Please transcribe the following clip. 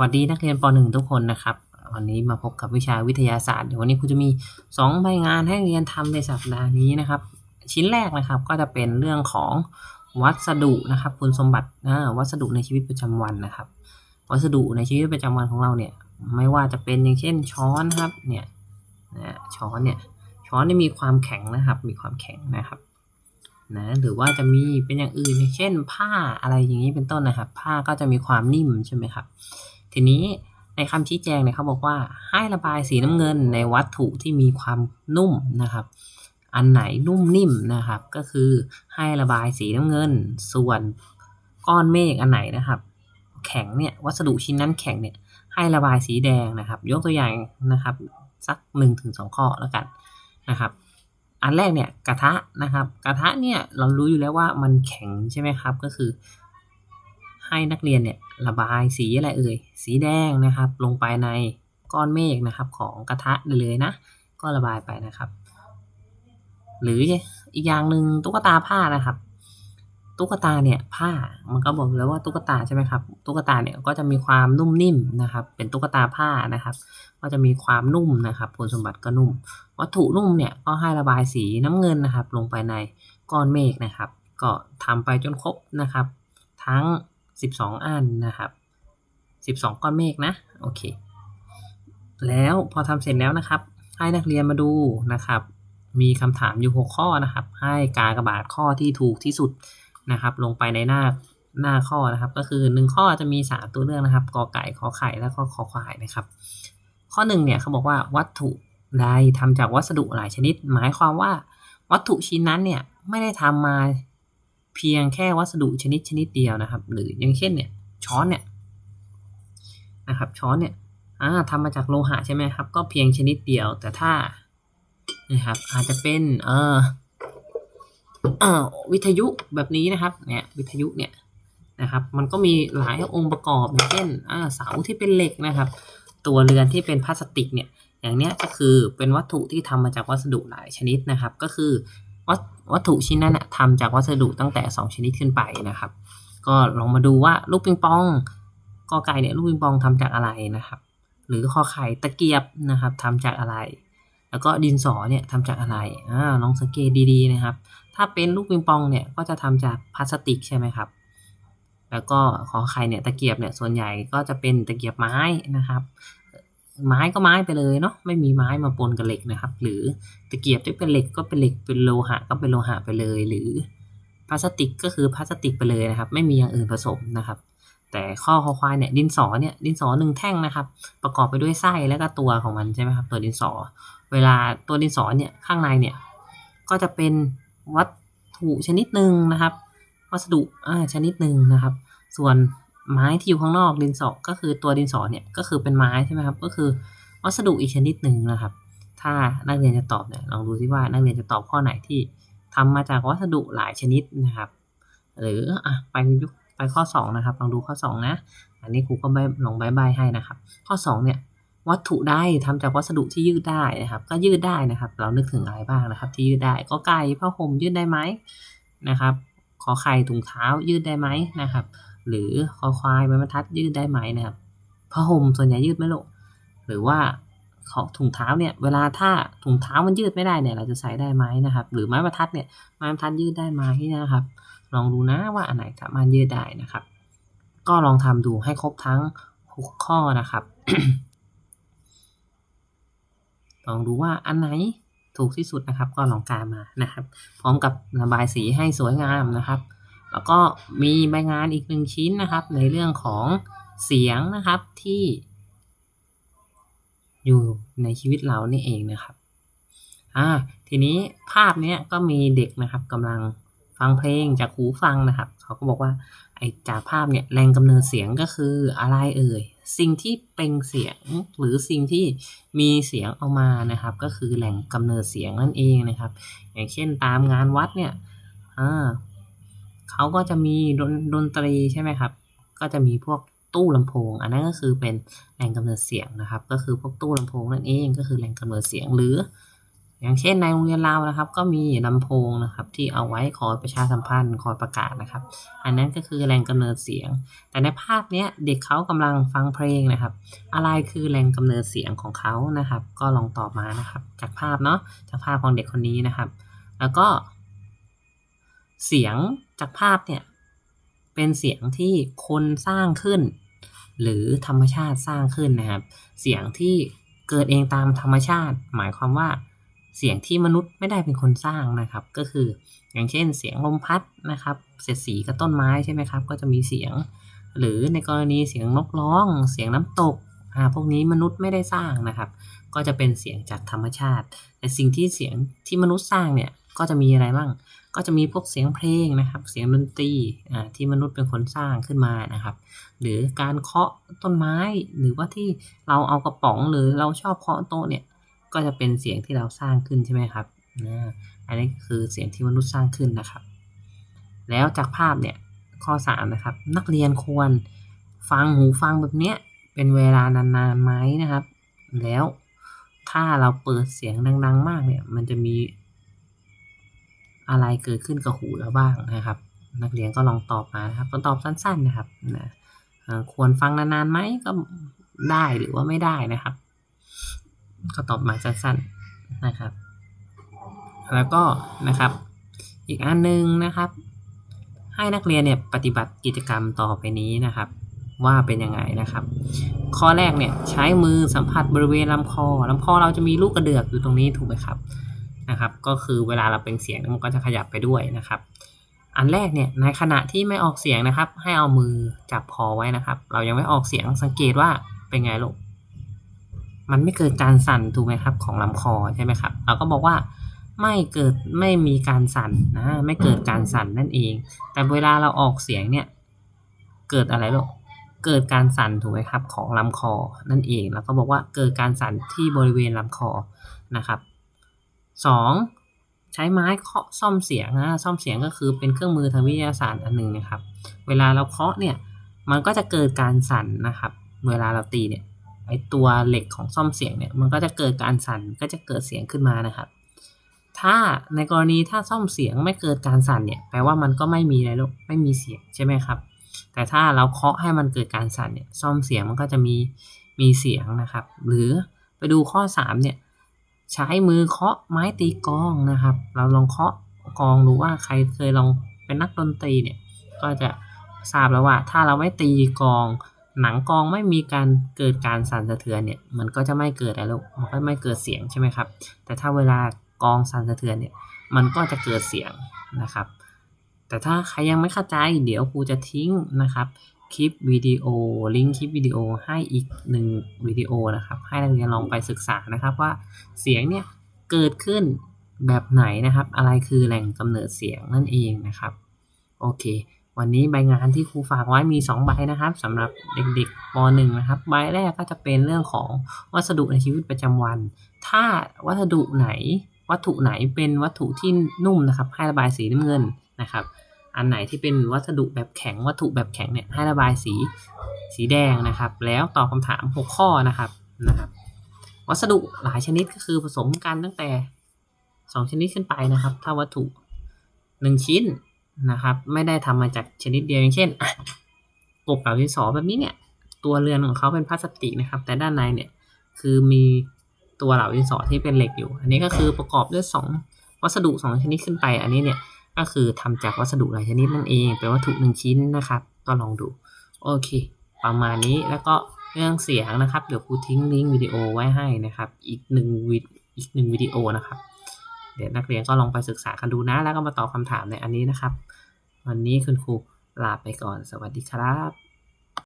วัสดีนักเรียนป .1 ทุกคนนะครับ วันนี้มาพบกับวิชาวิทยาศาสตร์เดี๋ยววันนี้ครูจะมี2ใบงานให้เรียนทำในสัปดาห์นี้นะครับ ชิ้นแรกนะครับก็จะเป็นเรื่องของวัสดุนะครับ คุณสมบัตินะวัสดุในชีวิตประจำวันนะครับ วัสดุในชีวิตประจำวันของเราเนี่ย ไม่ว่าจะเป็นอย่างเช่นช้อนครับเนี่ยช้อนเนี่ยช้อนเนี่ยมีความแข็งนะครับ มีความแข็งนะครับนะหรือว่าจะมีเป็นอย่างอื่นเช่นผ้าอะไรอย่างนี้เป็นต้นนะครับ ผ้าก็จะมีความนิ่มใช่ไหมครับ ทีนี้ในคำชี้แจงเนี่ยเขาบอกว่าให้ระบายสีน้ำเงินในวัตถุที่มีความนุ่มนะครับ อันไหนนุ่มนิ่มนะครับ ก็คือให้ระบายสีน้ำเงิน ส่วนก้อนเมฆอันไหนนะครับ แข็งเนี่ยวัสดุชิ้นนั้นแข็งเนี่ยให้ระบายสีแดงนะครับ ยกตัวอย่างนะครับสัก1นถึงสข้อแล้วกันนะครับ อันแรกเนี่ยกระทะนะครับ กระทะเนี่ยเรารู้อยู่แล้วว่ามันแข็งใช่ไหมครับ ก็คือ ให้นักเรียนเนี่ยระบายสีอะไรเอ่ย สีแดงนะครับ ลงไปในก้อนเมฆนะครับของกระทะเลยนะ ก็ระบายไปนะครับ หรืออีกอย่างหนึ่งตุ๊กตาผ้านะครับ ตุ๊กตาเนี่ยผ้ามันก็บอกแล้วว่าตุ๊กตาใช่ไหมครับ ตุ๊กตาเนี่ยก็จะมีความนุ่มนิ่มนะครับ เป็นตุ๊กตาผ้านะครับ ก็จะมีความนุ่มนะครับคุณสมบัติก็นุ่ม วัตถุนุ่มเนี่ยก็ให้ระบายสีน้ำเงินนะครับ ลงไปในก้อนเมฆนะครับ ก็ทำไปจนครบนะครับ ทั้ง 12 อันนะครับ 12 ก้อนเมฆนะ โอเค แล้วพอทำเสร็จแล้วนะครับ ให้นักเรียนมาดูนะครับ มีคำถามอยู่ 6 ข้อนะครับ ให้กากระบาดข้อที่ถูกที่สุดนะครับ ลงไปในหน้าหน้าข้อนะครับ ก็คือ 1 ข้อจะมี 3 ตัวเลือกนะครับ กอไก่ ขอไข่ แล้วก็ขอควายนะครับ ข้อ1เนี่ยเขาบอกว่าวัตถุใดทำจากวัสดุหลายชนิด หมายความว่าวัตถุชิ้นนั้นเนี่ยไม่ได้ทำมา เพียงแค่วัสดุชนิดชนิดเดียวนะครับ หรืออย่างเช่นเนี่ยช้อนเนี่ยนะครับช้อนเนี่ยอ่าทำมาจากโลหะใช่ไหมครับ ก็เพียงชนิดเดียว แต่ถ้านะครับอาจจะเป็นเออเอ่อวิทยุแบบนี้นะครับเนี่ยวิทยุเนี่ยนะครับ มันก็มีหลายองค์ประกอบอย่างเช่นอ่าเสาที่เป็นเหล็กนะครับ ตัวเรือนที่เป็นพลาสติกเนี่ยอย่างเนี้ยก็คือเป็นวัตถุที่ทำมาจากวัสดุหลายชนิดนะครับ ก็คือ วัตวัตถุชิ้นนั้นทำจากวัสดุตั้งแต่ 2 ชนิดขึ้นไปนะครับ ก็ลองมาดูว่าลูกปิงปองกอไก่เนี่ยลูกปิงปองทำจากอะไรนะครับ หรือคอไข่ตะเกียบนะครับทำจากอะไร แล้วก็ดินสอเนี่ยทำจากอะไรอ่าลองสังเกตดีๆนะครับ ถ้าเป็นลูกปิงปองเนี่ยก็จะทำจากพลาสติกใช่ไหมครับแล้วก็ขอไข่เนี่ยตะเกียบเนี่ยส่วนใหญ่ก็จะเป็นตะเกียบไม้นะครับ ไม้ก็ไม้ไปเลยเนาะไม่มีไม้มาปนกับเหล็กนะครับ หรือตะเกียบที่เป็นเหล็กก็เป็นเหล็กเป็นโลหะก็เป็นโลหะไปเลย หรือพลาสติกก็คือพลาสติกไปเลยนะครับ ไม่มีอย่างอื่นผสมนะครับ แต่ข้อคอควายเนี่ยดินสอเนี่ยดินสอหนึ่งแท่งนะครับ ประกอบไปด้วยไส้และก็ตัวของมันใช่ไหมครับตัวดินสอ เวลาตัวดินสอเนี่ยข้างในเนี่ยก็จะเป็นวัตถุชนิดหนึ่งนะครับ วัสดุอ่าชนิดหนึ่งนะครับ ส่วน ไม้ที่อยู่ข้างนอกดินสอก็คือตัวดินสอเนี่ยก็คือเป็นไม้ใช่ไหมครับ ก็คือวัสดุอีกชนิดหนึ่งนะครับ ถ้านักเรียนจะตอบเนี่ยลองดูซิว่านักเรียนจะตอบข้อไหนที่ทำมาจากวัสดุหลายชนิดนะครับ หรืออะไปยุไปข้อ 2 นะครับลองดูข้อ 2 นะ อันนี้ครูก็ใบลงใบใบให้นะครับ ข้อ 2 เนี่ยวัตถุได้ทำจากวัสดุที่ยืดได้นะครับ ก็ยืดได้นะครับ เรานึกถึงอะไรบ้างนะครับ ที่ยืดได้ก็ไก่ผ้าห่มยืดได้ไหมนะครับ ขอไข่ถุงเท้ายืดได้ไหมนะครับ หรือคอควายใบบรรทัดยืดได้ไหมนะครับผ้าห่มส่วนใหญ่ยืดไม่ลงหรือว่าของถุงเท้าเนี่ยเวลาถ้าถุงเท้ามันยืดไม่ได้เนี่ยเราจะใส่ได้ไหมนะครับ หรือไม้บรรทัดเนี่ยไม้บรรทัดยืดได้ไหมนะครับ ลองดูนะว่าอันไหนสามารถยืดได้นะครับ ก็ลองทำดูให้ครบทั้ง6ข้อนะครับ ลองดูว่าอันไหนถูกที่สุดนะครับ ก็ลองการมานะครับ พร้อมกับระบายสีให้สวยงามนะครับ แล้วก็มีใบงานอีกหนึ่งชิ้นนะครับ ในเรื่องของเสียงนะครับที่ อยู่ในชีวิตเรานี่เองนะครับอ่าทีนี้ภาพเนี้ยก็มีเด็กนะครับกำลังฟังเพลงจากหูฟังนะครับ เขาก็บอกว่าไอจากภาพเนี่ยแรงกำเนิดเสียงก็คืออะไรเอ่ยสิ่งที่เป็นเสียงหรือสิ่งที่มีเสียงออกมานะครับ ก็คือแหล่งกำเนิดเสียงนั่นเองนะครับ อย่างเช่นตามงานวัดเนี่ยอ่า เขาก็จะมีดนดนตรีใช่ไหมครับ ก็จะมีพวกตู้ลำโพง อันนั้นก็คือเป็นแหล่งกำเนิดเสียงนะครับ ก็คือพวกตู้ลำโพงนั่นเองก็คือแหล่งกำเนิดเสียงหรือ อย่างเช่นในโรงเรียนเรานะครับ ก็มีลำโพงนะครับ ที่เอาไว้คอยประชาสัมพันธ์คอยประกาศนะครับ อันนั้นก็คือแหล่งกำเนิดเสียง แต่ในภาพเนี้ยเด็กเขากำลังฟังเพลงนะครับ อะไรคือแหล่งกำเนิดเสียงของเขานะครับ ก็ลองตอบมานะครับ จากภาพเนาะจากภาพของเด็กคนนี้นะครับ แล้วก็ เสียงจากภาพเนี่ย เป็นเสียงที่คนสร้างขึ้น หรือธรรมชาติสร้างขึ้นนะครับ เสียงที่เกิดเองตามธรรมชาติ หมายความว่า เสียงที่มนุษย์ไม่ได้เป็นคนสร้างนะครับ ก็คือ อย่างเช่น เสียงลมพัดนะครับเสียดสีกับต้นไม้ใช่ไหมครับ ก็จะมีเสียง หรือในกรณีเสียงนกร้อง เสียงน้ำตกอ่าพวกนี้มนุษย์ไม่ได้สร้างนะครับ ก็จะเป็นเสียงจากธรรมชาติ แต่สิ่งที่เสียงที่มนุษย์สร้างเนี่ย ก็จะมีอะไรบ้าง ก็จะมีพวกเสียงเพลงนะครับ เสียงดนตรีที่มนุษย์เป็นคนสร้างขึ้นมานะครับ หรือการเคาะต้นไม้ หรือว่าที่เราเอากระป๋องหรือเราชอบเคาะโต๊ะเนี่ย ก็จะเป็นเสียงที่เราสร้างขึ้นใช่ไหมครับนะอันนี้คือเสียงที่มนุษย์สร้างขึ้นนะครับ แล้วจากภาพเนี่ยข้อ3นะครับ นักเรียนควรฟังหูฟังแบบเนี้ยเป็นเวลานานๆไหมนะครับ แล้วถ้าเราเปิดเสียงดัง ๆ มากเนี่ย มันจะมี อะไรเกิดขึ้นกับหูเราบ้างนะครับ นักเรียนก็ลองตอบมานะครับก็ตอบสั้น ๆนะครับนะควรฟังนานๆไหมก็ได้หรือว่าไม่ได้นะครับ ก็ตอบมาสั้นๆนะครับ แล้วก็นะครับ อีกอันนึงนะครับ ให้นักเรียนเนี่ยปฏิบัติกิจกรรมต่อไปนี้นะครับว่าเป็นยังไงนะครับ ข้อแรกเนี่ยใช้มือสัมผัสบริเวณลำคอลำคอเราจะมีลูกกระเดือกอยู่ตรงนี้ถูกไหมครับ นะครับ ก็คือเวลาเราเป็นเสียงมันก็จะขยับไปด้วยนะครับ อันแรกเนี่ยในขณะที่ไม่ออกเสียงนะครับ ให้เอามือจับคอไว้นะครับ เรายังไม่ออกเสียงสังเกตว่าเป็นไงลูกมันไม่เกิดการสั่นถูกไหมครับ ของลำคอใช่ไหมครับ เราก็บอกว่าไม่เกิดไม่มีการสั่นนะ ไม่เกิดการสั่นนั่นเอง แต่เวลาเราออกเสียงเนี่ยเกิดอะไรลูกเกิดการสั่นถูกไหมครับของลำคอนั่นเอง แล้วก็บอกว่าเกิดการสั่นที่บริเวณลำคอนะครับ สองใช้ไม้เคาะซ่อมเสียงนะซ่อมเสียงก็คือเป็นเครื่องมือทางวิทยาศาสตร์อันหนึ่งนะครับ เวลาเราเคาะเนี่ยมันก็จะเกิดการสั่นนะครับ เวลาเราตีเนี่ยไอตัวเหล็กของซ่อมเสียงเนี่ยมันก็จะเกิดการสั่นก็จะเกิดเสียงขึ้นมานะครับ ถ้าในกรณีถ้าซ่อมเสียงไม่เกิดการสั่นเนี่ยแปลว่ามันก็ไม่มีอะไรลูกไม่มีเสียงใช่ไหมครับ แต่ถ้าเราเคาะให้มันเกิดการสั่นเนี่ยซ่อมเสียงมันก็จะมีมีเสียงนะครับ หรือไปดูข้อ3เนี่ย ใช้มือเคาะไม้ตีกองนะครับ เราลองเคาะกองดูว่าใครเคยลองเป็นนักดนตรีเนี่ย ก็จะทราบแล้วว่า ถ้าเราไม่ตีกอง หนังกองไม่มีการเกิดการสั่นสะเทือนเนี่ย มันก็จะไม่เกิดอะไรลูกมันก็ไม่เกิดเสียงใช่ไหมครับ แต่ถ้าเวลากองสั่นสะเทือนเนี่ย มันก็จะเกิดเสียงนะครับ แต่ถ้าใครยังไม่เข้าใจเดี๋ยวครูจะทิ้งนะครับ คลิปวิดีโอ ลิงก์คลิปวิดีโอให้อีกหนึ่งวิดีโอนะครับ ให้นักเรียนลองไปศึกษานะครับว่าเสียงเนี่ยเกิดขึ้นแบบไหนนะครับ อะไรคือแหล่งกำเนิดเสียงนั่นเองนะครับ โอเค วันนี้ใบงานที่ครูฝากไว้มี 2 ใบนะครับสำหรับเด็กๆป .1 นะครับ ใบแรกก็จะเป็นเรื่องของวัสดุในชีวิตประจำวัน ถ้าวัสดุไหน วัตถุไหนเป็นวัตถุที่นุ่มนะครับ ให้ระบายสีน้ำเงินนะครับ อันไหนที่เป็นวัสดุแบบแข็งวัตถุแบบแข็งเนี่ยให้ระบายสีสีแดงนะครับ แล้วตอบคำถาม 6 ข้อนะครับนะครับ วัสดุหลายชนิดก็คือผสมกันตั้งแต่ 2 ชนิดขึ้นไปนะครับ ถ้าวัตถุ 1 ชิ้นนะครับ ไม่ได้ทำมาจากชนิดเดียวอย่างเช่นกบเหล่าดินสอแบบนี้เนี่ย ตัวเรือนของเขาเป็นพลาสติกนะครับ แต่ด้านในเนี่ยคือมีตัวเหล่าดินสอที่เป็นเหล็กอยู่ อันนี้ก็คือประกอบด้วย 2 วัสดุ 2 ชนิดขึ้นไป อันนี้เนี่ย ก็คือทำจากวัสดุหลายชนิดนั่นเองเป็นวัตถุหนึ่งชิ้นนะครับ ก็ลองดู โอเค ประมาณนี้แล้วก็เรื่องเสียงนะครับ เดี๋ยวครูทิ้งลิงก์วิดีโอไว้ให้นะครับ อีกหนึ่งวิอีกหนึ่งวิดีโอนะครับ เดี๋ยวนักเรียนก็ลองไปศึกษากันดูนะ แล้วก็มาตอบคำถามในอันนี้นะครับ วันนี้คุณครูลาไปก่อน สวัสดีครับ